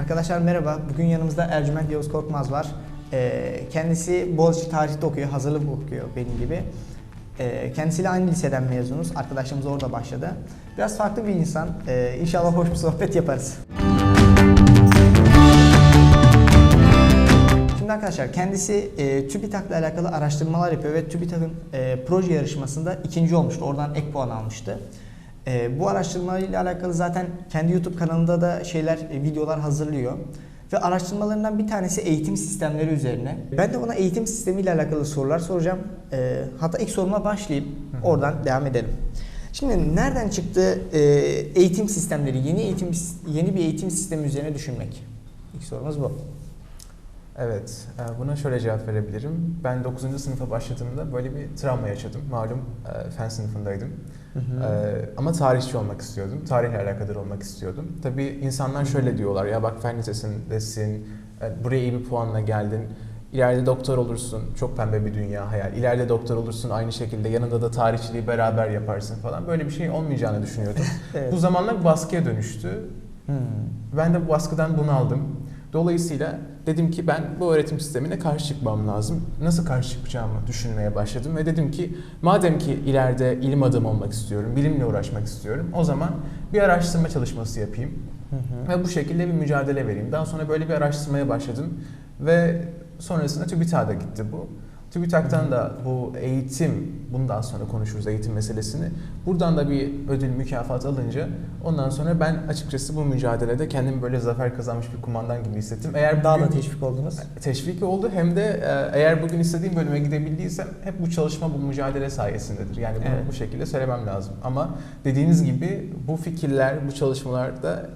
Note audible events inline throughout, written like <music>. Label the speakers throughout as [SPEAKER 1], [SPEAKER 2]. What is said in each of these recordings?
[SPEAKER 1] Arkadaşlar merhaba. Bugün yanımızda Ercüment Yavuz Korkmaz var. Ee, kendisi Boğaziçi Tarih'te okuyor, hazırlık okuyor benim gibi. Ee, kendisiyle aynı liseden mezunuz. Arkadaşımız orada başladı. Biraz farklı bir insan. Ee, inşallah hoş bir sohbet yaparız. Şimdi arkadaşlar kendisi e, TÜBİTAK'la alakalı araştırmalar yapıyor ve TÜBİTAK'ın e, proje yarışmasında ikinci olmuştu. Oradan ek puan almıştı. E, bu araştırmalarıyla alakalı zaten kendi YouTube kanalında da şeyler, e, videolar hazırlıyor. Ve araştırmalarından bir tanesi eğitim sistemleri üzerine. Ben de ona eğitim sistemiyle alakalı sorular soracağım. E, hatta ilk soruma başlayıp oradan devam edelim. Şimdi nereden çıktı e, eğitim sistemleri, yeni eğitim yeni bir eğitim sistemi üzerine düşünmek? İlk sorumuz bu.
[SPEAKER 2] Evet, e, buna şöyle cevap verebilirim. Ben 9. sınıfa başladığımda böyle bir travma yaşadım. Malum e, fen sınıfındaydım. E, Ama tarihçi olmak istiyordum. Tarihle alakadar olmak istiyordum. Tabii insanlar şöyle diyorlar ya bak fen lisesindesin, buraya iyi bir puanla geldin. İleride doktor olursun, çok pembe bir dünya hayal. İleride doktor olursun, aynı şekilde yanında da tarihçiliği beraber yaparsın falan. Böyle bir şey olmayacağını düşünüyordum. <laughs>
[SPEAKER 1] Evet.
[SPEAKER 2] Bu zamanla bir baskıya dönüştü.
[SPEAKER 1] Hmm.
[SPEAKER 2] Ben de bu baskıdan bunaldım. Dolayısıyla dedim ki ben bu öğretim sistemine karşı çıkmam lazım. Nasıl karşı çıkacağımı düşünmeye başladım ve dedim ki madem ki ileride ilim adamı olmak istiyorum, bilimle uğraşmak istiyorum o zaman bir araştırma çalışması yapayım
[SPEAKER 1] Hı hı.
[SPEAKER 2] ve bu şekilde bir mücadele vereyim. Daha sonra böyle bir araştırmaya başladım ve sonrasında TÜBİTAK'a gitti bu. TÜBİTAK'tan da bu eğitim, bundan sonra konuşuruz eğitim meselesini. Buradan da bir ödül, mükafat alınca ondan sonra ben açıkçası bu mücadelede kendimi böyle zafer kazanmış bir kumandan gibi hissettim. Eğer
[SPEAKER 1] Daha da teşvik oldunuz.
[SPEAKER 2] teşvik oldu hem de e, eğer bugün istediğim bölüme gidebildiysem hep bu çalışma, bu mücadele sayesindedir. Yani bunu
[SPEAKER 1] Evet.
[SPEAKER 2] bu şekilde söylemem lazım. Ama dediğiniz gibi bu fikirler, bu çalışmalarda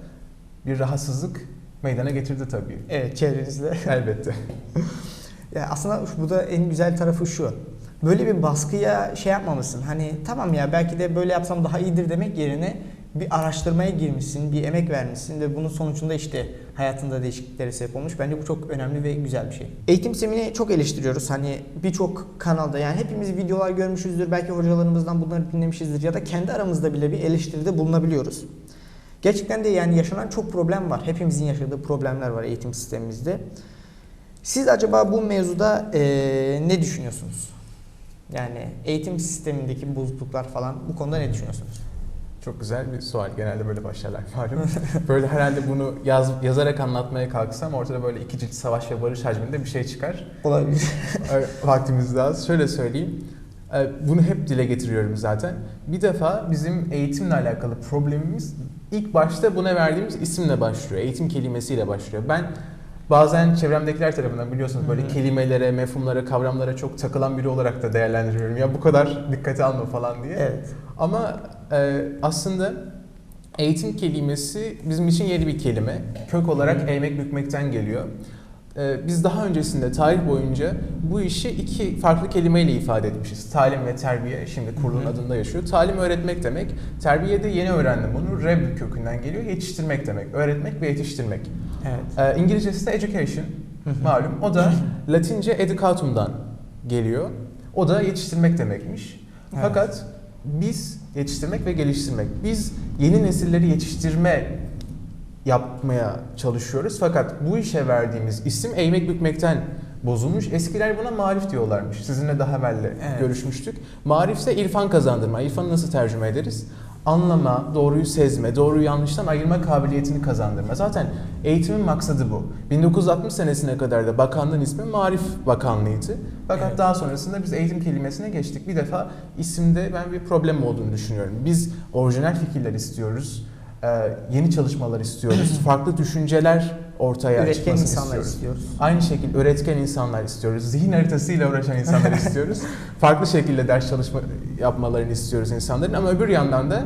[SPEAKER 2] bir rahatsızlık meydana getirdi tabii.
[SPEAKER 1] Evet çevrenizde.
[SPEAKER 2] Elbette. <laughs>
[SPEAKER 1] Ya aslında bu da en güzel tarafı şu. Böyle bir baskıya şey yapmamışsın. Hani tamam ya belki de böyle yapsam daha iyidir demek yerine bir araştırmaya girmişsin, bir emek vermişsin ve bunun sonucunda işte hayatında değişikliklere sebep olmuş. Bence bu çok önemli ve güzel bir şey. Eğitim sistemini çok eleştiriyoruz. Hani birçok kanalda yani hepimiz videolar görmüşüzdür. Belki hocalarımızdan bunları dinlemişizdir ya da kendi aramızda bile bir eleştiride bulunabiliyoruz. Gerçekten de yani yaşanan çok problem var. Hepimizin yaşadığı problemler var eğitim sistemimizde. Siz acaba bu mevzuda eee, ne düşünüyorsunuz? Yani eğitim sistemindeki bozukluklar falan bu konuda ne düşünüyorsunuz?
[SPEAKER 2] Çok güzel bir sual. Genelde böyle başlarlar malum. <laughs> böyle herhalde bunu yaz, yazarak anlatmaya kalksam ortada böyle iki cilt savaş ve barış hacminde bir şey çıkar.
[SPEAKER 1] Olabilir. <laughs>
[SPEAKER 2] Vaktimiz daha az. Şöyle söyleyeyim. Bunu hep dile getiriyorum zaten. Bir defa bizim eğitimle alakalı problemimiz ilk başta buna verdiğimiz isimle başlıyor. Eğitim kelimesiyle başlıyor. Ben bazen çevremdekiler tarafından biliyorsunuz böyle
[SPEAKER 1] Hı hı.
[SPEAKER 2] kelimelere, mefhumlara, kavramlara çok takılan biri olarak da değerlendiriyorum. Ya bu kadar dikkate alma falan diye.
[SPEAKER 1] evet.
[SPEAKER 2] Ama e, aslında eğitim kelimesi bizim için yeni bir kelime. Kök olarak eğmek bükmekten geliyor. E, biz daha öncesinde tarih boyunca bu işi iki farklı kelimeyle ifade etmişiz. Talim ve terbiye şimdi kurulun
[SPEAKER 1] Hı hı.
[SPEAKER 2] adında yaşıyor. Talim öğretmek demek. Terbiye de yeni öğrendim bunu. Reb kökünden geliyor. Yetiştirmek demek. Öğretmek ve yetiştirmek.
[SPEAKER 1] Evet.
[SPEAKER 2] E, İngilizcesi de education. Malum. O da Latince educatum'dan geliyor. O da yetiştirmek demekmiş.
[SPEAKER 1] Evet.
[SPEAKER 2] Fakat biz yetiştirmek ve geliştirmek. Biz yeni nesilleri yetiştirme yapmaya çalışıyoruz. Fakat bu işe verdiğimiz isim eğmek bükmekten bozulmuş. Eskiler buna marif diyorlarmış. Sizinle daha evvel
[SPEAKER 1] Evet.
[SPEAKER 2] görüşmüştük. Marif ise irfan kazandırma. İrfanı nasıl tercüme ederiz? Anlama, doğruyu sezme, doğruyu yanlıştan ayırma kabiliyetini kazandırma. Zaten eğitimin maksadı bu. 1960 senesine kadar da bakanlığın ismi Marif Bakanlığı'ydı. Fakat
[SPEAKER 1] Evet.
[SPEAKER 2] daha sonrasında biz eğitim kelimesine geçtik. Bir defa isimde ben bir problem olduğunu düşünüyorum. Biz orijinal fikirler istiyoruz. Ee, yeni çalışmalar istiyoruz. <clears throat> Farklı düşünceler ortaya
[SPEAKER 1] Üretken
[SPEAKER 2] çıkmasını
[SPEAKER 1] insanlar
[SPEAKER 2] istiyoruz.
[SPEAKER 1] istiyoruz.
[SPEAKER 2] Aynı şekilde üretken insanlar istiyoruz. Zihin haritasıyla uğraşan insanlar <laughs> istiyoruz. Farklı şekilde ders çalışma yapmalarını istiyoruz insanların ama öbür yandan da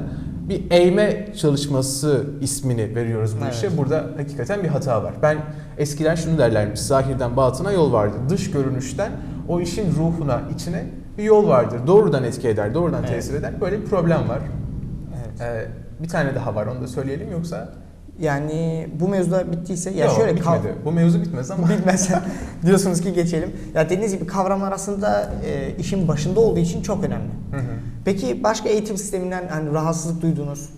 [SPEAKER 2] bir eğme çalışması ismini veriyoruz bu
[SPEAKER 1] Evet.
[SPEAKER 2] işe. Burada hakikaten bir hata var. Ben eskiden şunu derlermiş. Zahirden batına yol vardır. Dış görünüşten o işin ruhuna, içine bir yol vardır. Doğrudan etki eder, doğrudan
[SPEAKER 1] Evet.
[SPEAKER 2] tesir eder. Böyle bir problem var.
[SPEAKER 1] Evet.
[SPEAKER 2] Ee, bir tane daha var onu da söyleyelim yoksa
[SPEAKER 1] Yani bu mevzuda bittiyse ya
[SPEAKER 2] Yok,
[SPEAKER 1] şöyle
[SPEAKER 2] bitmedi.
[SPEAKER 1] kav-
[SPEAKER 2] Bu mevzu bitmez ama <laughs>
[SPEAKER 1] Bilmez. <laughs> diyorsunuz ki geçelim. Ya dediğiniz gibi kavramlar aslında e, işin başında olduğu için çok önemli.
[SPEAKER 2] Hı hı.
[SPEAKER 1] Peki başka eğitim sisteminden hani rahatsızlık duyduğunuz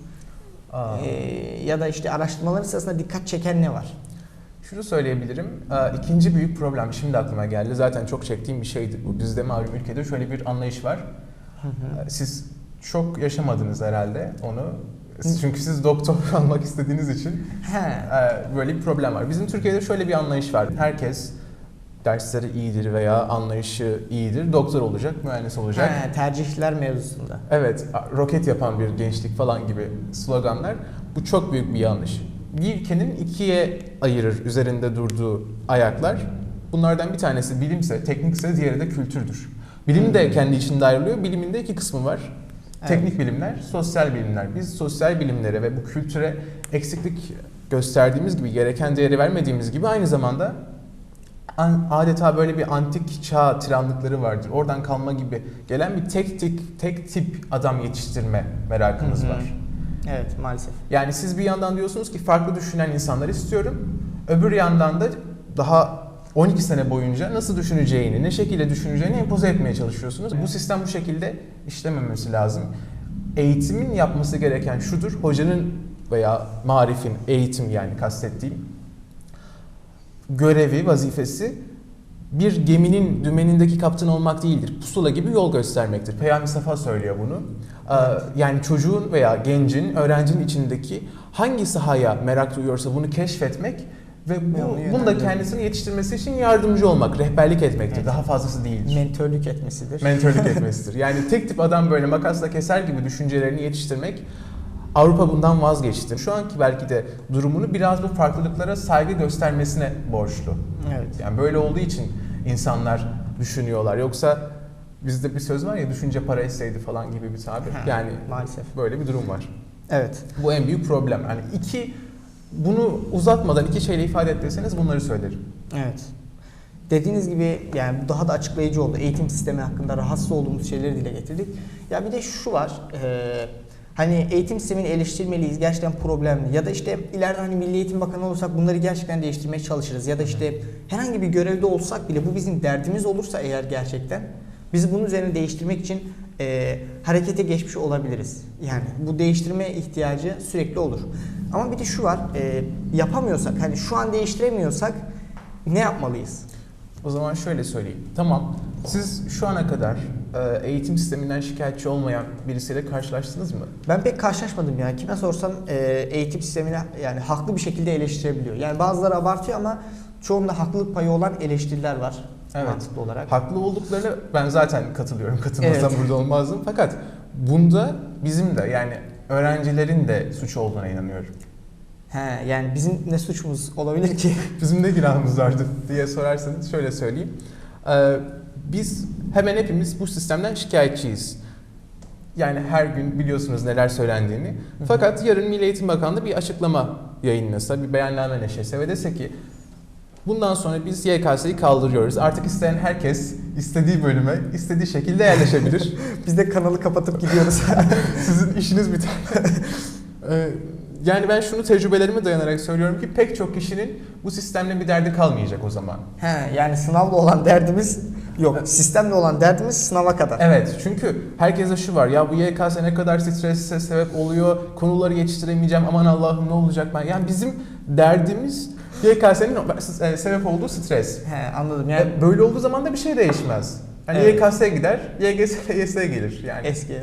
[SPEAKER 2] Aa.
[SPEAKER 1] e, ya da işte araştırmaların sırasında dikkat çeken ne var?
[SPEAKER 2] Şunu söyleyebilirim. İkinci büyük problem şimdi aklıma geldi. Zaten çok çektiğim bir şeydi. Bu bizde malum ülkede şöyle bir anlayış var.
[SPEAKER 1] Hı hı.
[SPEAKER 2] Siz çok yaşamadınız herhalde onu. Çünkü siz doktor <laughs> olmak istediğiniz için
[SPEAKER 1] He.
[SPEAKER 2] e, böyle bir problem var. Bizim Türkiye'de şöyle bir anlayış var. Herkes dersleri iyidir veya anlayışı iyidir. Doktor olacak, mühendis olacak.
[SPEAKER 1] He, tercihler mevzusunda.
[SPEAKER 2] Evet, roket yapan bir gençlik falan gibi sloganlar. Bu çok büyük bir yanlış. Bir ülkenin ikiye ayırır üzerinde durduğu ayaklar. Bunlardan bir tanesi bilimse, teknikse, diğeri de kültürdür. Bilim de kendi içinde ayrılıyor. Bilimin de iki kısmı var.
[SPEAKER 1] Evet.
[SPEAKER 2] Teknik bilimler, sosyal bilimler. Biz sosyal bilimlere ve bu kültüre eksiklik gösterdiğimiz gibi, gereken değeri vermediğimiz gibi aynı zamanda an- adeta böyle bir antik çağ tiranlıkları vardır. Oradan kalma gibi gelen bir tek tip, tek tip adam yetiştirme merakımız
[SPEAKER 1] Hı hı.
[SPEAKER 2] var.
[SPEAKER 1] Evet maalesef.
[SPEAKER 2] Yani siz bir yandan diyorsunuz ki farklı düşünen insanlar istiyorum. Öbür yandan da daha 12 sene boyunca nasıl düşüneceğini, ne şekilde düşüneceğini empoze etmeye çalışıyorsunuz. Bu sistem bu şekilde işlememesi lazım. Eğitimin yapması gereken şudur. Hocanın veya marifin, eğitim yani kastettiğim görevi, vazifesi bir geminin dümenindeki kaptan olmak değildir. Pusula gibi yol göstermektir. Peygamber Safa söylüyor bunu. Ee, Yani çocuğun veya gencin, öğrencinin içindeki hangi sahaya merak duyuyorsa bunu keşfetmek ve bu, bunda
[SPEAKER 1] yönlendirmek.
[SPEAKER 2] kendisini yetiştirmesi için yardımcı olmak, rehberlik etmektir.
[SPEAKER 1] Evet.
[SPEAKER 2] Daha fazlası değildir.
[SPEAKER 1] Mentörlük etmesidir.
[SPEAKER 2] Mentörlük <laughs> etmesidir. Yani tek tip adam böyle makasla keser gibi düşüncelerini yetiştirmek Avrupa bundan vazgeçti. Şu anki belki de durumunu biraz bu farklılıklara saygı göstermesine borçlu.
[SPEAKER 1] evet.
[SPEAKER 2] Yani böyle olduğu için insanlar düşünüyorlar. Yoksa bizde bir söz var ya düşünce para etseydi falan gibi bir tabir.
[SPEAKER 1] Ha,
[SPEAKER 2] Yani
[SPEAKER 1] maalesef.
[SPEAKER 2] böyle bir durum var.
[SPEAKER 1] Evet.
[SPEAKER 2] Bu en büyük problem. Yani iki bunu uzatmadan iki şeyle ifade et deseniz bunları söylerim.
[SPEAKER 1] Evet. Dediğiniz gibi yani daha da açıklayıcı oldu. Eğitim sistemi hakkında rahatsız olduğumuz şeyleri dile getirdik. Ya bir de şu var. eee, hani eğitim sistemini eleştirmeliyiz. Gerçekten problemli. Ya da işte ileride hani Milli Eğitim Bakanı olursak bunları gerçekten değiştirmeye çalışırız. Ya da işte herhangi bir görevde olsak bile bu bizim derdimiz olursa eğer gerçekten biz bunun üzerine değiştirmek için eee, harekete geçmiş olabiliriz. Yani bu değiştirme ihtiyacı sürekli olur. Ama bir de şu var. eee, yapamıyorsak hani şu an değiştiremiyorsak ne yapmalıyız?
[SPEAKER 2] O zaman şöyle söyleyeyim. Tamam. Siz şu ana kadar e, eğitim sisteminden şikayetçi olmayan birisiyle karşılaştınız mı?
[SPEAKER 1] Ben pek karşılaşmadım ya. Kime sorsam e, eğitim sistemini yani haklı bir şekilde eleştirebiliyor. Yani bazıları abartıyor ama çoğunda haklılık payı olan eleştiriler var.
[SPEAKER 2] Evet.
[SPEAKER 1] Mantıklı olarak.
[SPEAKER 2] Haklı olduklarına ben zaten katılıyorum. Katılmasam
[SPEAKER 1] Evet.
[SPEAKER 2] burada olmazdım. Fakat bunda bizim de yani öğrencilerin de suç olduğuna inanıyorum.
[SPEAKER 1] He, yani bizim ne suçumuz olabilir ki? <laughs>
[SPEAKER 2] Bizim ne günahımız vardı diye sorarsanız şöyle söyleyeyim. Ee, biz hemen hepimiz bu sistemden şikayetçiyiz. Yani her gün biliyorsunuz neler söylendiğini. Fakat yarın Milli Eğitim Bakanlığı bir açıklama yayınlasa, bir beyanname neşretse ve dese ki bundan sonra biz YKS'yi kaldırıyoruz. Artık isteyen herkes istediği bölüme, istediği şekilde yerleşebilir. <laughs>
[SPEAKER 1] Biz de kanalı kapatıp gidiyoruz. <laughs>
[SPEAKER 2] Sizin işiniz biter. Ee, yani ben şunu tecrübelerime dayanarak söylüyorum ki pek çok kişinin bu sistemle bir derdi kalmayacak o zaman.
[SPEAKER 1] He, yani sınavla olan derdimiz yok. Sistemle olan derdimiz sınava kadar.
[SPEAKER 2] Evet çünkü herkese şu var ya bu YKS ne kadar strese sebep oluyor konuları yetiştiremeyeceğim aman Allah'ım ne olacak ben. Yani bizim derdimiz YKS'nin e, sebep olduğu stres.
[SPEAKER 1] He, anladım. Yani
[SPEAKER 2] Yani böyle olduğu zaman da bir şey değişmez. Hani
[SPEAKER 1] Evet.
[SPEAKER 2] YKS gider, YGS, YS gelir yani.
[SPEAKER 1] eski.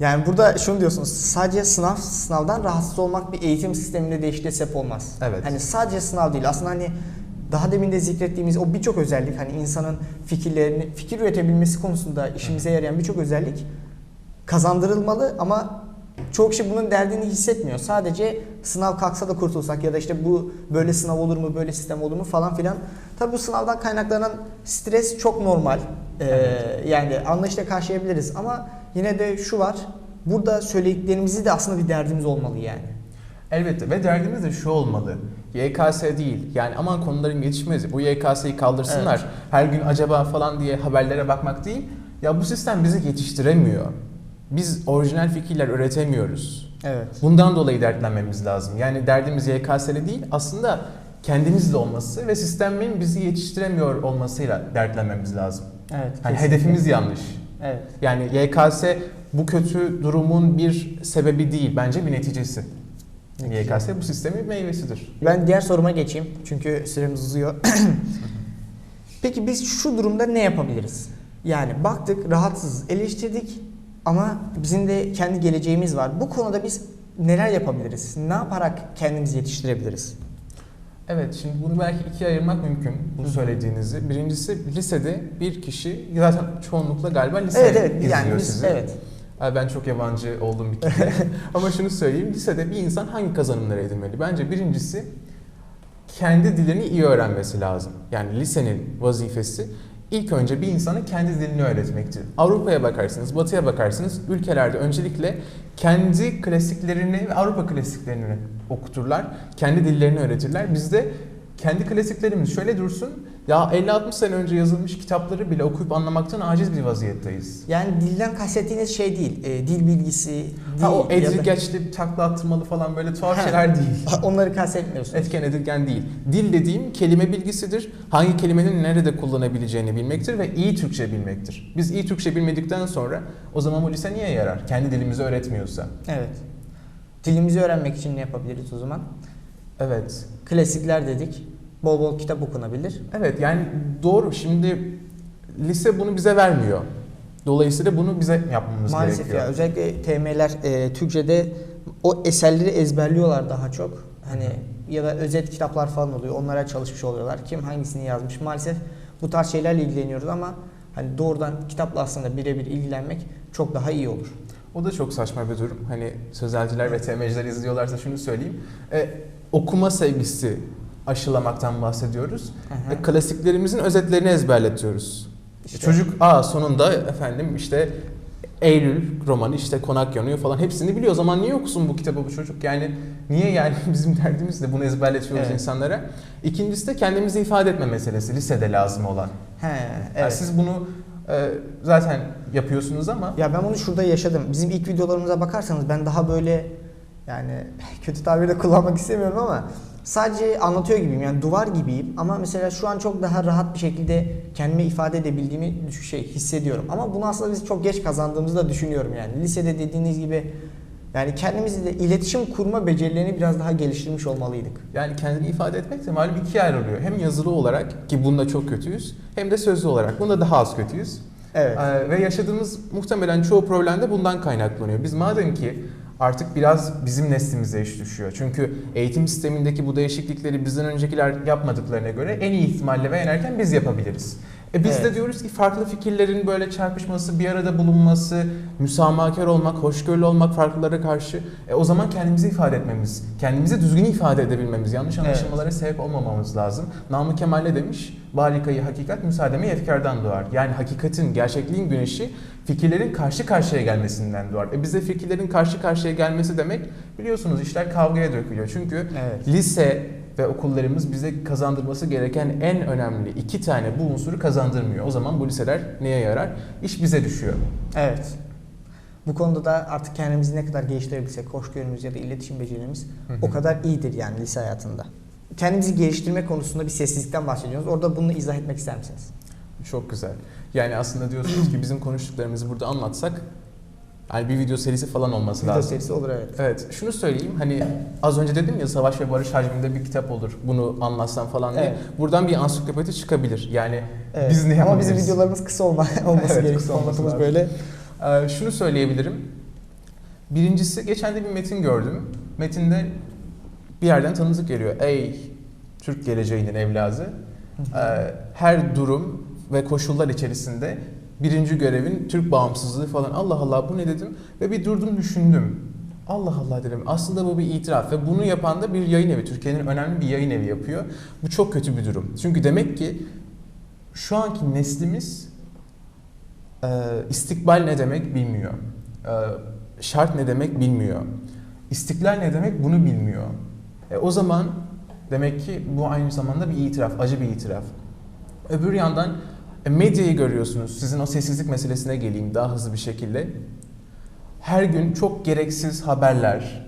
[SPEAKER 1] Yani burada şunu diyorsunuz. Sadece sınav sınavdan rahatsız olmak bir eğitim sisteminde değişikliğe sebep olmaz.
[SPEAKER 2] Evet.
[SPEAKER 1] Hani sadece sınav değil. Aslında hani daha demin de zikrettiğimiz o birçok özellik hani insanın fikirlerini fikir üretebilmesi konusunda işimize yarayan birçok özellik kazandırılmalı ama çoğu kişi bunun derdini hissetmiyor. Sadece sınav kalksa da kurtulsak ya da işte bu böyle sınav olur mu, böyle sistem olur mu falan filan. Tabi bu sınavdan kaynaklanan stres çok normal. Ee,
[SPEAKER 2] Evet.
[SPEAKER 1] yani anlayışla karşılayabiliriz ama yine de şu var. Burada söylediklerimizi de aslında bir derdimiz olmalı yani.
[SPEAKER 2] Elbette ve derdimiz de şu olmalı. YKS değil. Yani aman konuların yetişmezi. Bu YKS'yi kaldırsınlar. Her gün acaba falan diye haberlere bakmak değil. Ya bu sistem bizi yetiştiremiyor. Biz orijinal fikirler üretemiyoruz.
[SPEAKER 1] Evet.
[SPEAKER 2] Bundan dolayı dertlenmemiz lazım. Yani derdimiz YKS'le değil aslında kendimizle olması ve sistemin bizi yetiştiremiyor olmasıyla dertlenmemiz lazım.
[SPEAKER 1] Evet.
[SPEAKER 2] Hani
[SPEAKER 1] kesinlikle.
[SPEAKER 2] hedefimiz yanlış.
[SPEAKER 1] Evet.
[SPEAKER 2] Yani YKS bu kötü durumun bir sebebi değil, bence bir neticesi. YKS bu sistemin meyvesidir.
[SPEAKER 1] Ben diğer soruma geçeyim çünkü süremiz uzuyor. <coughs> Peki biz şu durumda ne yapabiliriz? Yani baktık, rahatsız, eleştirdik ama bizim de kendi geleceğimiz var. Bu konuda biz neler yapabiliriz? Ne yaparak kendimizi yetiştirebiliriz?
[SPEAKER 2] Evet, şimdi bunu belki ikiye ayırmak mümkün bu söylediğinizi. Birincisi lisede bir kişi zaten çoğunlukla galiba lise
[SPEAKER 1] evet evet
[SPEAKER 2] izliyor
[SPEAKER 1] yani
[SPEAKER 2] sizi.
[SPEAKER 1] evet.
[SPEAKER 2] Ben çok yabancı olduğum bir kitle. <laughs> Ama şunu söyleyeyim, lisede bir insan hangi kazanımları edinmeli? Bence birincisi kendi dilini iyi öğrenmesi lazım. Yani lisenin vazifesi ilk önce bir insana kendi dilini öğretmektir. Avrupa'ya bakarsınız, Batı'ya bakarsınız, ülkelerde öncelikle kendi klasiklerini ve Avrupa klasiklerini okuturlar. Kendi dillerini öğretirler. Bizde kendi klasiklerimiz şöyle dursun, ya 50-60 sene önce yazılmış kitapları bile okuyup anlamaktan aciz bir vaziyetteyiz.
[SPEAKER 1] Yani dilden kastettiğiniz şey değil, e, dil bilgisi değil.
[SPEAKER 2] Ha o
[SPEAKER 1] ya da-
[SPEAKER 2] edilgeçli, takla attırmalı falan böyle tuhaf
[SPEAKER 1] Ha.
[SPEAKER 2] şeyler değil. <laughs>
[SPEAKER 1] Onları kastetmiyorsunuz.
[SPEAKER 2] Etken edilgen değil. Dil dediğim kelime bilgisidir. Hangi kelimenin nerede kullanabileceğini bilmektir ve iyi Türkçe bilmektir. Biz iyi Türkçe bilmedikten sonra o zaman bu lise niye yarar? Kendi dilimizi öğretmiyorsa.
[SPEAKER 1] Evet. Dilimizi öğrenmek için ne yapabiliriz o zaman?
[SPEAKER 2] Evet.
[SPEAKER 1] Klasikler dedik. Bol bol kitap okunabilir.
[SPEAKER 2] Evet yani doğru. Şimdi lise bunu bize vermiyor. Dolayısıyla bunu bize yapmamız
[SPEAKER 1] Maalesef
[SPEAKER 2] gerekiyor.
[SPEAKER 1] ya özellikle TM'ler e, Türkçe'de o eserleri ezberliyorlar daha çok. Hani ya da özet kitaplar falan oluyor. Onlara çalışmış oluyorlar. Kim hangisini yazmış. Maalesef bu tarz şeylerle ilgileniyoruz ama hani doğrudan kitapla aslında birebir ilgilenmek çok daha iyi olur.
[SPEAKER 2] O da çok saçma bir durum. Hani sözelciler ve TM'ciler izliyorlarsa şunu söyleyeyim. E, okuma sevgisi aşılamaktan bahsediyoruz.
[SPEAKER 1] Hı hı.
[SPEAKER 2] E, klasiklerimizin özetlerini ezberletiyoruz.
[SPEAKER 1] İşte-
[SPEAKER 2] Çocuk a sonunda efendim işte Eylül romanı işte konak yanıyor falan hepsini biliyor. O zaman niye okusun bu kitabı bu çocuk? Yani niye yani <laughs> bizim derdimiz de bunu ezberletiyoruz
[SPEAKER 1] Evet.
[SPEAKER 2] insanlara. İkincisi de kendimizi ifade etme meselesi lisede lazım olan.
[SPEAKER 1] He,
[SPEAKER 2] Yani
[SPEAKER 1] evet.
[SPEAKER 2] siz bunu e, zaten yapıyorsunuz ama
[SPEAKER 1] Ya ben bunu şurada yaşadım. Bizim ilk videolarımıza bakarsanız ben daha böyle yani kötü tabir de kullanmak istemiyorum ama sadece anlatıyor gibiyim. Yani duvar gibiyim ama mesela şu an çok daha rahat bir şekilde kendimi ifade edebildiğimi şey hissediyorum. Ama bunu aslında biz çok geç kazandığımızı da düşünüyorum yani. Lisede dediğiniz gibi yani kendimizle iletişim kurma becerilerini biraz daha geliştirmiş olmalıydık.
[SPEAKER 2] yani kendini ifade etmek de malum ikiye ayrılıyor. Hem yazılı olarak ki bunda çok kötüyüz hem de sözlü olarak bunda daha az kötüyüz.
[SPEAKER 1] Evet.
[SPEAKER 2] Ee, ve yaşadığımız muhtemelen çoğu problem de bundan kaynaklanıyor. Biz madem ki artık biraz bizim neslimize iş düşüyor. Çünkü eğitim sistemindeki bu değişiklikleri bizden öncekiler yapmadıklarına göre en iyi ihtimalle ve en erken biz yapabiliriz. E biz de
[SPEAKER 1] Evet.
[SPEAKER 2] diyoruz ki farklı fikirlerin böyle çarpışması, bir arada bulunması, müsamahakar olmak, hoşgörülü olmak farklılara karşı e o zaman kendimizi ifade etmemiz, kendimizi düzgün ifade edebilmemiz, yanlış
[SPEAKER 1] Evet.
[SPEAKER 2] anlaşılmalara sebep olmamamız lazım. Namık Kemal ne demiş? Balikayı hakikat müsaademe efkardan doğar. Yani hakikatin, gerçekliğin güneşi fikirlerin karşı karşıya gelmesinden doğar. E bize fikirlerin karşı karşıya gelmesi demek biliyorsunuz işler kavgaya dökülüyor. Çünkü
[SPEAKER 1] Evet.
[SPEAKER 2] lise ve okullarımız bize kazandırması gereken en önemli iki tane bu unsuru kazandırmıyor. O zaman bu liseler neye yarar? İş bize düşüyor.
[SPEAKER 1] Evet. Bu konuda da artık kendimizi ne kadar geliştirebilsek, hoşgörümüz ya da iletişim
[SPEAKER 2] Hı hı.
[SPEAKER 1] o kadar iyidir yani lise hayatında. Kendimizi geliştirme konusunda bir sessizlikten bahsediyoruz. Orada bunu izah etmek ister misiniz?
[SPEAKER 2] Çok güzel. Yani aslında diyorsunuz ki bizim konuştuklarımızı burada anlatsak yani bir video serisi falan olması
[SPEAKER 1] Video
[SPEAKER 2] lazım.
[SPEAKER 1] serisi olur evet.
[SPEAKER 2] Evet, şunu söyleyeyim hani az önce dedim ya Savaş ve Barış hacminde bir kitap olur bunu anlatsam falan diye.
[SPEAKER 1] Evet.
[SPEAKER 2] Buradan bir ansiklopedi çıkabilir. Yani
[SPEAKER 1] evet.
[SPEAKER 2] biz ne
[SPEAKER 1] Ama
[SPEAKER 2] yapabiliriz?
[SPEAKER 1] bizim videolarımız kısa olma, <laughs> olması
[SPEAKER 2] Evet,
[SPEAKER 1] gerekiyor. Formatımız böyle.
[SPEAKER 2] Ee, şunu söyleyebilirim. Birincisi geçen de bir metin gördüm. Metinde bir yerden tanıdık geliyor. Ey Türk geleceğinin evladı. Ee, her durum ve koşullar içerisinde birinci görevin Türk bağımsızlığı falan. Allah Allah bu ne dedim ve bir durdum düşündüm. Allah Allah dedim. Aslında bu bir itiraf ve bunu yapan da bir yayın evi. Türkiye'nin önemli bir yayın evi yapıyor. Bu çok kötü bir durum. Çünkü demek ki şu anki neslimiz e, istikbal ne demek bilmiyor. E, şart ne demek bilmiyor. İstiklal ne demek bunu bilmiyor. E, o zaman demek ki bu aynı zamanda bir itiraf, acı bir itiraf. Öbür yandan medyayı görüyorsunuz. Sizin o sessizlik meselesine geleyim daha hızlı bir şekilde. Her gün çok gereksiz haberler,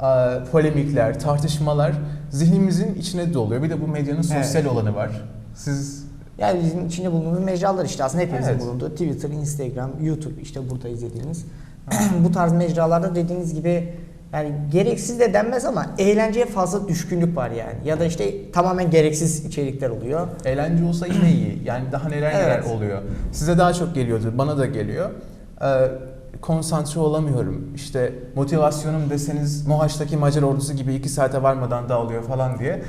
[SPEAKER 2] e, polemikler, tartışmalar zihnimizin içine doluyor. Bir de bu medyanın sosyal
[SPEAKER 1] Evet.
[SPEAKER 2] olanı var. Siz
[SPEAKER 1] Yani bizim içinde bulunduğumuz mecralar işte aslında hepimizin
[SPEAKER 2] Evet.
[SPEAKER 1] bulunduğu. Twitter, Instagram, YouTube işte burada izlediğiniz. <clears throat> Bu tarz mecralarda dediğiniz gibi Yani gereksiz de denmez ama eğlenceye fazla düşkünlük var yani. Ya da işte tamamen gereksiz içerikler oluyor.
[SPEAKER 2] Eğlence olsa yine iyi. Yani daha neler neler
[SPEAKER 1] Evet.
[SPEAKER 2] oluyor. Size daha çok geliyordur, bana da geliyor. Ee, konsantre olamıyorum. İşte motivasyonum deseniz Mohaç'taki Macar ordusu gibi iki saate varmadan dağılıyor falan diye.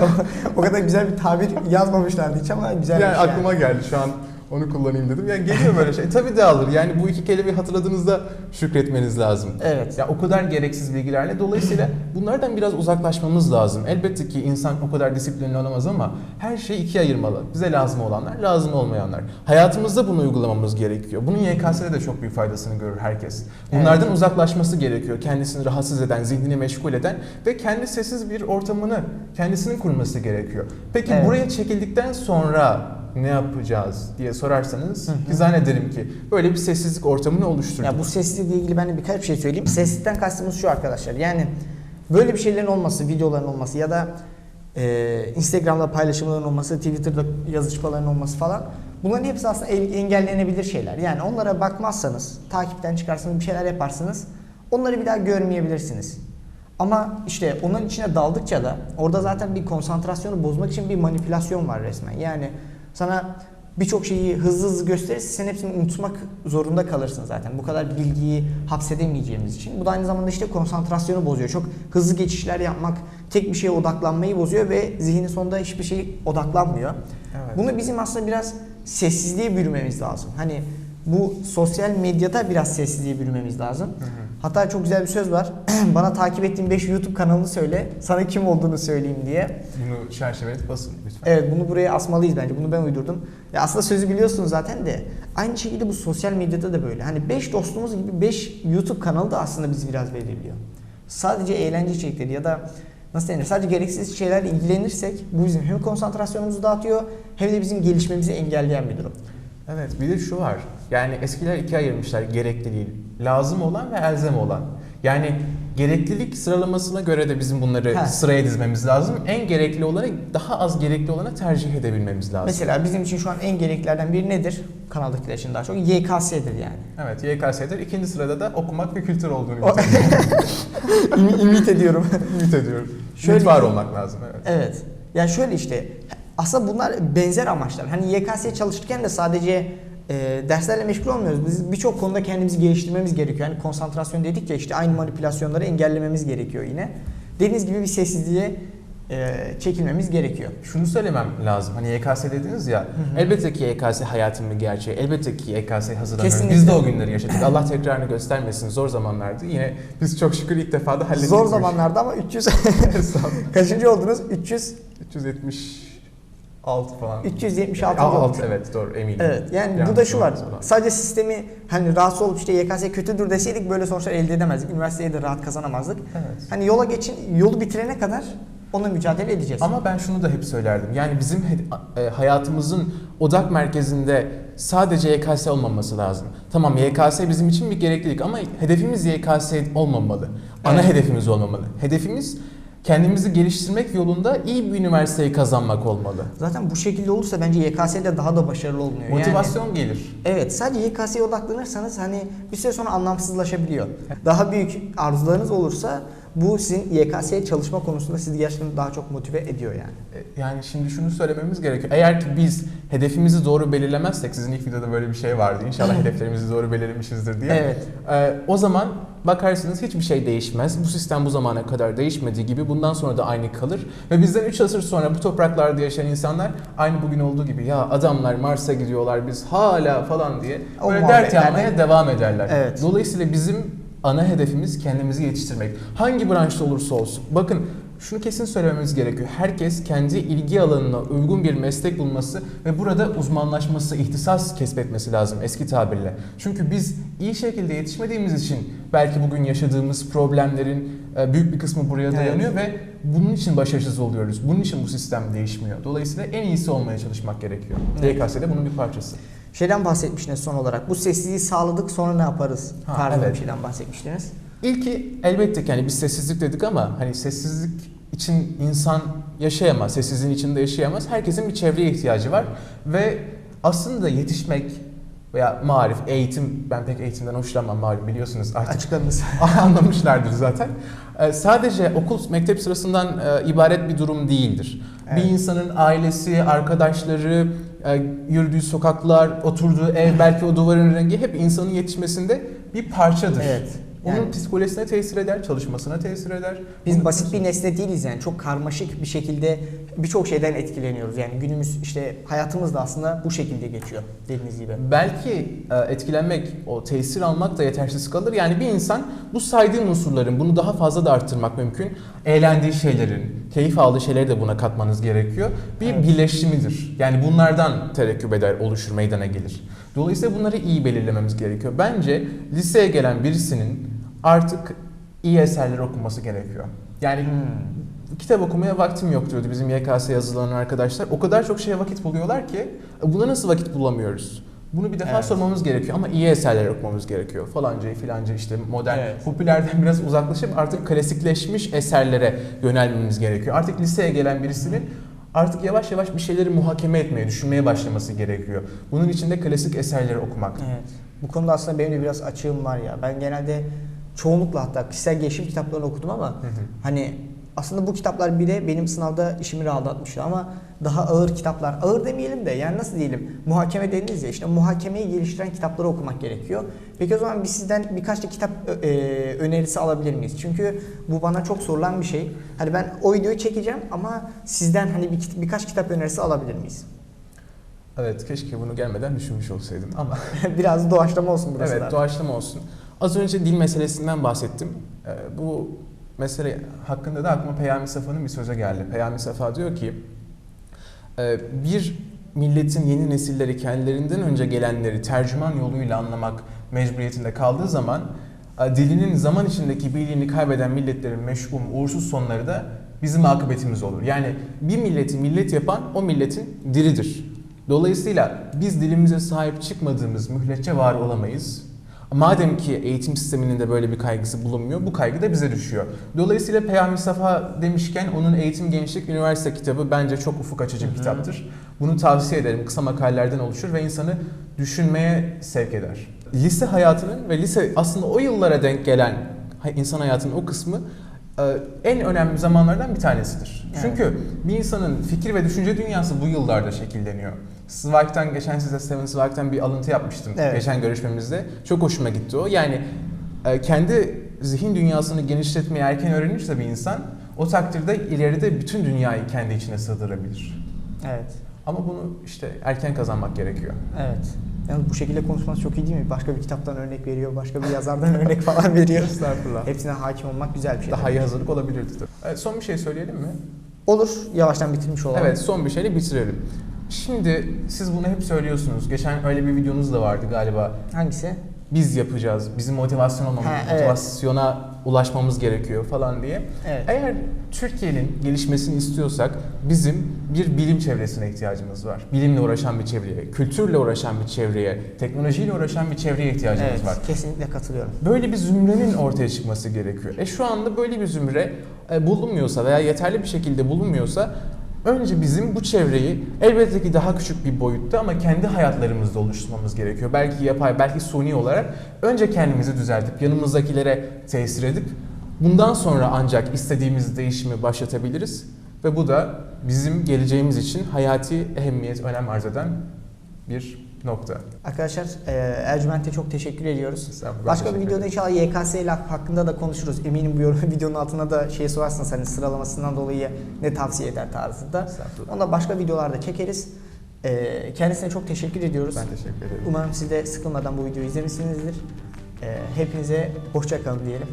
[SPEAKER 2] <laughs>
[SPEAKER 1] o kadar güzel bir tabir yazmamışlardı hiç ama güzel
[SPEAKER 2] yani aklıma geldi şu an onu kullanayım dedim. Yani geliyor böyle şey. Tabii dağılır. Yani bu iki kelimeyi hatırladığınızda şükretmeniz lazım.
[SPEAKER 1] Evet.
[SPEAKER 2] Ya o kadar gereksiz bilgilerle dolayısıyla bunlardan biraz uzaklaşmamız lazım. Elbette ki insan o kadar disiplinli olamaz ama her şeyi ikiye ayırmalı. Bize lazım olanlar, lazım olmayanlar. Hayatımızda bunu uygulamamız gerekiyor. Bunun YKS'de de çok büyük faydasını görür herkes. Bunlardan uzaklaşması gerekiyor. Kendisini rahatsız eden, zihnini meşgul eden ve kendi sessiz bir ortamını kendisinin kurması gerekiyor. Peki
[SPEAKER 1] Evet.
[SPEAKER 2] buraya çekildikten sonra ne yapacağız diye sorarsanız
[SPEAKER 1] Hı hı.
[SPEAKER 2] ki zannederim ki böyle bir sessizlik ortamını oluşturduk.
[SPEAKER 1] Ya bu sessizlikle ilgili ben de birkaç bir şey söyleyeyim. Sessizlikten kastımız şu arkadaşlar. Yani böyle bir şeylerin olması, videoların olması ya da e, Instagram'da paylaşımların olması, Twitter'da yazışmaların olması falan. Bunların hepsi aslında el- engellenebilir şeyler. Yani onlara bakmazsanız, takipten çıkarsanız bir şeyler yaparsınız. Onları bir daha görmeyebilirsiniz. Ama işte onun içine daldıkça da orada zaten bir konsantrasyonu bozmak için bir manipülasyon var resmen. Yani sana birçok şeyi hızlı hızlı gösterirse sen hepsini unutmak zorunda kalırsın zaten. Bu kadar bilgiyi hapsedemeyeceğimiz için. Bu da aynı zamanda işte konsantrasyonu bozuyor. Çok hızlı geçişler yapmak tek bir şeye odaklanmayı bozuyor ve zihnin sonunda hiçbir şey odaklanmıyor.
[SPEAKER 2] Evet.
[SPEAKER 1] Bunu bizim aslında biraz sessizliğe bürümemiz lazım. Hani bu sosyal medyada biraz sessizliğe bürümemiz lazım.
[SPEAKER 2] Hı hı.
[SPEAKER 1] Hatta çok güzel bir söz var. <clears throat> Bana takip ettiğin 5 YouTube kanalını söyle. Sana kim olduğunu söyleyeyim diye.
[SPEAKER 2] Bunu çerçevelet basın lütfen.
[SPEAKER 1] Evet bunu buraya asmalıyız bence. Bunu ben uydurdum. Ya aslında sözü biliyorsunuz zaten de. Aynı şekilde bu sosyal medyada da böyle. Hani 5 dostumuz gibi 5 YouTube kanalı da aslında bizi biraz belirliyor. Sadece eğlence içerikleri ya da nasıl denir? Sadece gereksiz şeylerle ilgilenirsek bu bizim hem konsantrasyonumuzu dağıtıyor hem de bizim gelişmemizi engelleyen bir durum.
[SPEAKER 2] Evet bir de şu var. Yani eskiler ikiye ayırmışlar gerekli değil. Lazım olan ve elzem olan. Yani gereklilik sıralamasına göre de bizim bunları
[SPEAKER 1] Ha.
[SPEAKER 2] sıraya dizmemiz lazım. En gerekli olanı daha az gerekli olana tercih edebilmemiz lazım.
[SPEAKER 1] Mesela bizim için şu an en gereklilerden biri nedir? Kanaldakiler için daha çok YKS'dir yani.
[SPEAKER 2] Evet YKS'dir. İkinci sırada da okumak ve kültür olduğunu
[SPEAKER 1] Ümit, <laughs> ümit ediyorum. <laughs>
[SPEAKER 2] ümit ediyorum.
[SPEAKER 1] Şöyle-
[SPEAKER 2] Şöyle var olmak lazım evet.
[SPEAKER 1] Evet. Yani şöyle işte aslında bunlar benzer amaçlar. Hani YKS'ye çalışırken de sadece e, derslerle meşgul olmuyoruz. Biz birçok konuda kendimizi geliştirmemiz gerekiyor. Yani konsantrasyon dedik ya işte aynı manipülasyonları engellememiz gerekiyor yine. Dediğiniz gibi bir sessizliğe e, çekilmemiz gerekiyor.
[SPEAKER 2] Şunu söylemem lazım. Hani YKS dediniz ya.
[SPEAKER 1] hı.
[SPEAKER 2] Elbette ki YKS hayatın bir gerçeği. Elbette ki YKS'ye hazırlanıyoruz.
[SPEAKER 1] Kesinlikle.
[SPEAKER 2] Biz de o günleri yaşadık. Allah tekrarını göstermesin. Zor zamanlardı. Yine biz çok şükür ilk defa da hallettik.
[SPEAKER 1] Zor
[SPEAKER 2] işi.
[SPEAKER 1] zamanlarda ama 300
[SPEAKER 2] Estağfurullah. <laughs> <laughs>
[SPEAKER 1] kaçıncı oldunuz? 300
[SPEAKER 2] 376 falan.
[SPEAKER 1] 376.
[SPEAKER 2] Aa,
[SPEAKER 1] oldunuz.
[SPEAKER 2] alt, evet doğru eminim.
[SPEAKER 1] Evet yani
[SPEAKER 2] Yanlış
[SPEAKER 1] bu da şu var.
[SPEAKER 2] falan.
[SPEAKER 1] Sadece sistemi hani rahatsız olup işte YKS kötüdür deseydik böyle sonuçlar elde edemezdik. Üniversiteye de rahat kazanamazdık.
[SPEAKER 2] Evet.
[SPEAKER 1] Hani yola geçin, yolu bitirene kadar onunla mücadele edeceğiz.
[SPEAKER 2] Ama ben şunu da hep söylerdim. Yani bizim e, hayatımızın odak merkezinde sadece YKS olmaması lazım. Tamam YKS bizim için bir gereklilik ama hedefimiz YKS olmamalı. Ana
[SPEAKER 1] Evet.
[SPEAKER 2] hedefimiz olmamalı. Hedefimiz kendimizi geliştirmek yolunda iyi bir üniversiteyi kazanmak olmalı.
[SPEAKER 1] Zaten bu şekilde olursa bence YKS'de daha da başarılı. Yani,
[SPEAKER 2] Motivasyon gelir.
[SPEAKER 1] evet sadece YKS'ye odaklanırsanız hani bir süre sonra anlamsızlaşabiliyor. Daha büyük arzularınız olursa bu sizin YKS'ye çalışma konusunda sizi gerçekten daha çok motive ediyor yani.
[SPEAKER 2] E, Yani şimdi şunu söylememiz gerekiyor. Eğer ki biz hedefimizi doğru belirlemezsek, sizin ilk videoda böyle bir şey vardı. İnşallah <laughs> hedeflerimizi doğru belirlemişizdir diye.
[SPEAKER 1] Evet.
[SPEAKER 2] Ee, o zaman bakarsınız hiçbir şey değişmez. Bu sistem bu zamana kadar değişmediği gibi bundan sonra da aynı kalır. Ve bizden 3 asır sonra bu topraklarda yaşayan insanlar aynı bugün olduğu gibi ya adamlar Mars'a gidiyorlar biz hala falan diye
[SPEAKER 1] O
[SPEAKER 2] böyle dert yapmaya devam ederler.
[SPEAKER 1] Evet.
[SPEAKER 2] Dolayısıyla bizim ana hedefimiz kendimizi yetiştirmek. Hangi branşta olursa olsun. Bakın şunu kesin söylememiz gerekiyor. Herkes kendi ilgi alanına uygun bir meslek bulması ve burada uzmanlaşması, ihtisas kesbetmesi lazım eski tabirle. Çünkü biz iyi şekilde yetişmediğimiz için belki bugün yaşadığımız problemlerin e, büyük bir kısmı buraya dayanıyor ve bunun için başarısız oluyoruz. Bunun için bu sistem değişmiyor. Dolayısıyla en iyisi olmaya çalışmak gerekiyor.
[SPEAKER 1] Evet.
[SPEAKER 2] DKS de bunun bir parçası.
[SPEAKER 1] Şeyden bahsetmiştiniz son olarak. Bu sessizliği sağladık sonra ne yaparız?
[SPEAKER 2] Ha,
[SPEAKER 1] tarzında
[SPEAKER 2] evet.
[SPEAKER 1] bir şeyden bahsetmiştiniz.
[SPEAKER 2] İlki elbette ki hani biz sessizlik dedik ama hani sessizlik için insan yaşayamaz, sessizliğin içinde yaşayamaz. Herkesin bir çevreye ihtiyacı var ve aslında yetişmek veya marif, eğitim, ben pek eğitimden hoşlanmam malum biliyorsunuz artık
[SPEAKER 1] Açıkladınız. <laughs>
[SPEAKER 2] anlamışlardır zaten. Ee, sadece okul, mektep sırasından e, ibaret bir durum değildir.
[SPEAKER 1] Evet.
[SPEAKER 2] Bir insanın ailesi, arkadaşları, e, yürüdüğü sokaklar, oturduğu ev, belki o duvarın rengi hep insanın yetişmesinde bir parçadır.
[SPEAKER 1] Evet.
[SPEAKER 2] Onun
[SPEAKER 1] Yani
[SPEAKER 2] psikolojisine tesir eder, çalışmasına tesir eder.
[SPEAKER 1] biz
[SPEAKER 2] Onun-
[SPEAKER 1] basit bir nesne değiliz yani. Çok karmaşık bir şekilde birçok şeyden etkileniyoruz. Yani günümüz işte hayatımız da aslında bu şekilde geçiyor dediğiniz gibi.
[SPEAKER 2] Belki e, etkilenmek, o tesir almak da yetersiz kalır. Yani bir insan bu saydığım unsurların bunu daha fazla da arttırmak mümkün. Eğlendiği şeylerin, keyif aldığı şeyleri de buna katmanız gerekiyor. Bir
[SPEAKER 1] Evet.
[SPEAKER 2] birleşimidir. Yani bunlardan terekküp eder, oluşur, meydana gelir. Dolayısıyla bunları iyi belirlememiz gerekiyor. Bence liseye gelen birisinin artık iyi eserler okuması gerekiyor. Yani
[SPEAKER 1] Hmm.
[SPEAKER 2] kitap okumaya vaktim yok diyordu bizim YKS yazılan arkadaşlar. O kadar çok şeye vakit buluyorlar ki "E, buna nasıl vakit bulamıyoruz? Bunu bir defa
[SPEAKER 1] Evet.
[SPEAKER 2] sormamız gerekiyor ama iyi eserler okumamız gerekiyor. Falancayı filanca işte modern,
[SPEAKER 1] Evet.
[SPEAKER 2] popülerden biraz uzaklaşıp artık klasikleşmiş eserlere yönelmemiz gerekiyor. Artık liseye gelen birisinin artık yavaş yavaş bir şeyleri muhakeme etmeye, düşünmeye başlaması gerekiyor. Bunun için de klasik eserleri okumak.
[SPEAKER 1] Evet. Bu konuda aslında benim de biraz açığım var ya. Ben genelde çoğunlukla hatta kişisel gelişim kitaplarını okudum ama
[SPEAKER 2] Hı hı.
[SPEAKER 1] hani aslında bu kitaplar bile benim sınavda işimi rahatlatmıştı ama daha ağır kitaplar, ağır demeyelim de yani nasıl diyelim muhakeme dediniz ya işte muhakemeyi geliştiren kitapları okumak gerekiyor. Peki o zaman biz sizden birkaç da kitap e, önerisi alabilir miyiz? Çünkü bu bana çok sorulan bir şey. Hani ben o videoyu çekeceğim ama sizden hani bir, birkaç kitap önerisi alabilir miyiz?
[SPEAKER 2] Evet keşke bunu gelmeden düşünmüş olsaydım ama <laughs>
[SPEAKER 1] Biraz doğaçlama olsun burası
[SPEAKER 2] Evet
[SPEAKER 1] da.
[SPEAKER 2] doğaçlama olsun. Az önce dil meselesinden bahsettim. Ee, bu mesele hakkında da aklıma Peyami Safa'nın bir sözü geldi. Peyami Safa diyor ki e, bir milletin yeni nesilleri kendilerinden önce gelenleri tercüman yoluyla anlamak mecburiyetinde kaldığı zaman e, dilinin zaman içindeki birliğini kaybeden milletlerin meşgum, uğursuz sonları da bizim akıbetimiz olur. Yani bir milleti millet yapan o milletin dilidir. Dolayısıyla biz dilimize sahip çıkmadığımız mühletçe var olamayız. Madem ki eğitim sisteminin de böyle bir kaygısı bulunmuyor, bu kaygı da bize düşüyor. Dolayısıyla Peyami Safa demişken onun Eğitim Gençlik Üniversite kitabı bence çok ufuk açıcı bir kitaptır. Bunu tavsiye ederim. Kısa makalelerden oluşur ve insanı düşünmeye sevk eder. Lise hayatının ve lise aslında o yıllara denk gelen insan hayatının o kısmı e, en önemli zamanlardan bir tanesidir.
[SPEAKER 1] Evet.
[SPEAKER 2] Çünkü bir insanın fikir ve düşünce dünyası bu yıllarda şekilleniyor. Zweig'den geçen size Steven Zweig'den bir alıntı yapmıştım
[SPEAKER 1] Evet.
[SPEAKER 2] geçen görüşmemizde. Çok hoşuma gitti o. Yani e, kendi zihin dünyasını genişletmeyi erken öğrenirse bir insan o takdirde ileride bütün dünyayı kendi içine sığdırabilir.
[SPEAKER 1] Evet.
[SPEAKER 2] Ama bunu işte erken kazanmak gerekiyor.
[SPEAKER 1] Evet. Yalnız bu şekilde konuşması çok iyi değil mi? Başka bir kitaptan örnek veriyor, başka bir yazardan <laughs> örnek falan veriyor.
[SPEAKER 2] Estağfurullah.
[SPEAKER 1] Hepsine hakim olmak güzel bir şey.
[SPEAKER 2] Daha iyi hazırlık olabilirdi tabii. Evet, son bir şey söyleyelim mi?
[SPEAKER 1] Olur, yavaştan bitirmiş olalım.
[SPEAKER 2] Evet son bir şeyle bitirelim. Şimdi siz bunu hep söylüyorsunuz. Geçen öyle bir videonuz da vardı galiba.
[SPEAKER 1] Hangisi?
[SPEAKER 2] Biz yapacağız. Bizim motivasyon olmamız,
[SPEAKER 1] Ha, evet.
[SPEAKER 2] motivasyona ulaşmamız gerekiyor falan diye.
[SPEAKER 1] Evet.
[SPEAKER 2] Eğer Türkiye'nin gelişmesini istiyorsak bizim bir bilim çevresine ihtiyacımız var. Bilimle uğraşan bir çevreye, kültürle uğraşan bir çevreye, teknolojiyle uğraşan bir çevreye ihtiyacımız
[SPEAKER 1] Evet,
[SPEAKER 2] var.
[SPEAKER 1] kesinlikle katılıyorum.
[SPEAKER 2] Böyle bir zümrenin ortaya çıkması gerekiyor. E şu anda böyle bir zümre e, bulunmuyorsa veya yeterli bir şekilde bulunmuyorsa önce bizim bu çevreyi elbette ki daha küçük bir boyutta ama kendi hayatlarımızda oluşturmamız gerekiyor. Belki yapay, belki suni olarak önce kendimizi düzeltip yanımızdakilere tesir edip bundan sonra ancak istediğimiz değişimi başlatabiliriz ve bu da bizim geleceğimiz için hayati ehemmiyet, önem arz eden bir nokta.
[SPEAKER 1] Arkadaşlar e, Ercüment'e çok teşekkür ediyoruz. Başka bir videoda inşallah YKS ile hakkında da konuşuruz. Eminim bu <laughs> videonun altına da şey sorarsınız hani sıralamasından dolayı ne tavsiye eder tarzında.
[SPEAKER 2] Estağfurullah.
[SPEAKER 1] Onu da başka videolarda çekeriz. E, kendisine çok teşekkür ediyoruz.
[SPEAKER 2] Ben teşekkür ederim.
[SPEAKER 1] Umarım siz de sıkılmadan bu videoyu izlemişsinizdir. E, hepinize hoşça kalın diyelim.